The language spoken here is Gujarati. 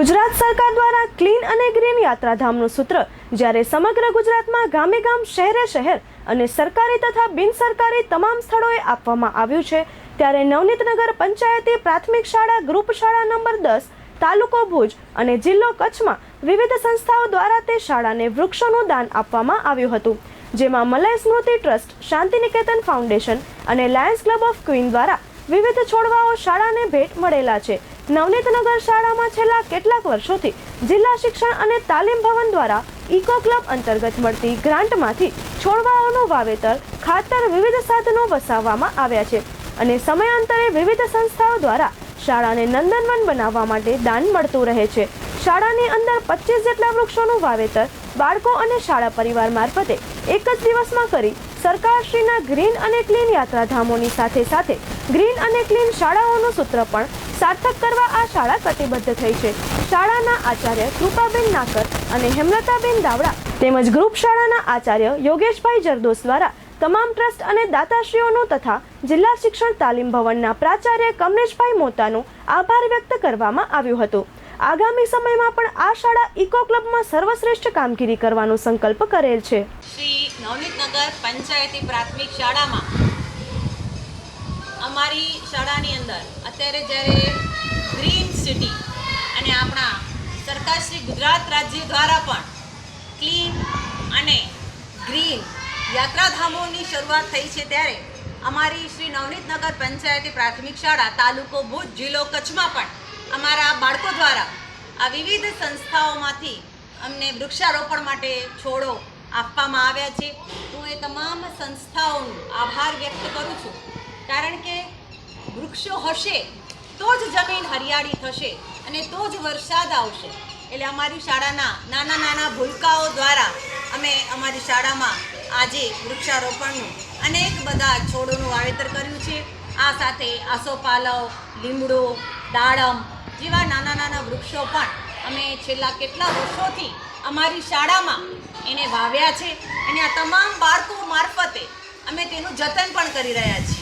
ગુજરાત સરકાર દ્વારા ક્લીન અને ગ્રીન યાત્રાધામનું સૂત્ર, જ્યારે સમગ્ર ગુજરાતમાં ગામે ગામ શહેરે શહેર અને સરકારી તથા બિનસરકારી તમામ સ્થળોએ આપવામાં આવ્યું છે, ત્યારે નવનીતનગર પંચાયતે પ્રાથમિક શાળા, ગ્રુપ શાળા નંબર દસ, તાલુકો ભુજ અને જિલ્લો કચ્છમાં વિવિધ સંસ્થાઓ દ્વારા તે શાળાને વૃક્ષોનું દાન આપવામાં આવ્યું હતું, જેમાં મલય સ્મૃતિ ટ્રસ્ટ, શાંતિનિકેતન ફાઉન્ડેશન અને લાયન્સ ક્લબ ઓફ ક્વીન દ્વારા વિવિધ છોડવાઓ શાળાને ભેટ મળેલા છે નવનીતનગર શાળામાં છેલ્લા કેટલાક વર્ષોથી જિલ્લા શિક્ષણ અને તાલીમ ભવન દ્વારા ઇકો ક્લબ અંતર્ગત મળતી ગ્રાન્ટમાંથી છોડવાઓનું વાવેતર, ખાતર વિવિધ સાધનો વસાવવામાં આવ્યા છે અને સમયાંતરે વિવિધ સંસ્થાઓ દ્વારા શાળાને નંદનવન બનાવવા માટે દાન મળતું રહે છે. શાળાની અંદર પચીસ જેટલા વૃક્ષોનું વાવેતર બાળકો અને શાળા પરિવાર મારફતે એક જ દિવસમાં કરી સરકારશ્રીના ગ્રીન અને ક્લીન યાત્રાધામોની સાથે સાથે ગ્રીન અને ક્લીન શાળાઓનું સૂત્ર પણ સાર્થક કરવા આ શાળા કટિબદ્ધ થઈ છે. શાળાના આચાર્ય કૃપાબેન નાકર અને હેમલતાબેન દાવડા તેમજ ગ્રુપ શાળાના આચાર્ય યોગેશભાઈ જરદોસ દ્વારા તમામ ટ્રસ્ટ અને દાતાશ્રીઓનું તથા જિલ્લા શિક્ષણ તાલીમ ભવનના પ્રાચાર્ય કમલેશભાઈ મોતાનું આભાર વ્યક્ત કરવામાં આવ્યું હતું. આગામી સમયમાં પણ આ શાળા ઇકો ક્લબમાં સર્વશ્રેષ્ઠ કામગીરી કરવાનો સંકલ્પ કરેલ છે. શ્રી નવનીતનગર પંચાયતી પ્રાથમિક શાળામાં અમારી શાળાની અંદર અત્યારે જ્યારે ગ્રીન સિટી અને આપણા સરકાર શ્રી ગુજરાત રાજ્ય દ્વારા પણ ક્લીન અને ગ્રીન યાત્રાધામોની શરૂઆત થઈ છે ત્યારે અમારી શ્રી નવનીતનગર પંચાયતી પ્રાથમિક શાળા, તાલુકો ભુજ જિલ્લો કચ્છમાં પણ અમારા બાળકો દ્વારા આ વિવિધ સંસ્થાઓમાંથી અમને વૃક્ષારોપણ માટે છોડો આપવામાં આવ્યા છે. હું એ તમામ સંસ્થાઓનો આભાર વ્યક્ત કરું છું. કારણ કે વૃક્ષો હશે, તો જ જમીન હરિયાળી થશે અને તો જ વરસાદ આવશે. એટલે અમારી શાળાના નાના નાના ભૂલકાઓ દ્વારા અમે અમારી શાળામાં આજે વૃક્ષારોપણનું અનેક બધા છોડોનું વાવેતર કર્યું છે. આ સાથે આસોપાલવ લીમડો, દાડમ જેવા નાના નાના વૃક્ષો પણ અમે છેલ્લા કેટલા વર્ષોથી અમારી શાળામાં એને વાવ્યા છે. અને આ તમામ બાળકો મારફતે અમે તેનું જતન પણ કરી રહ્યા છીએ.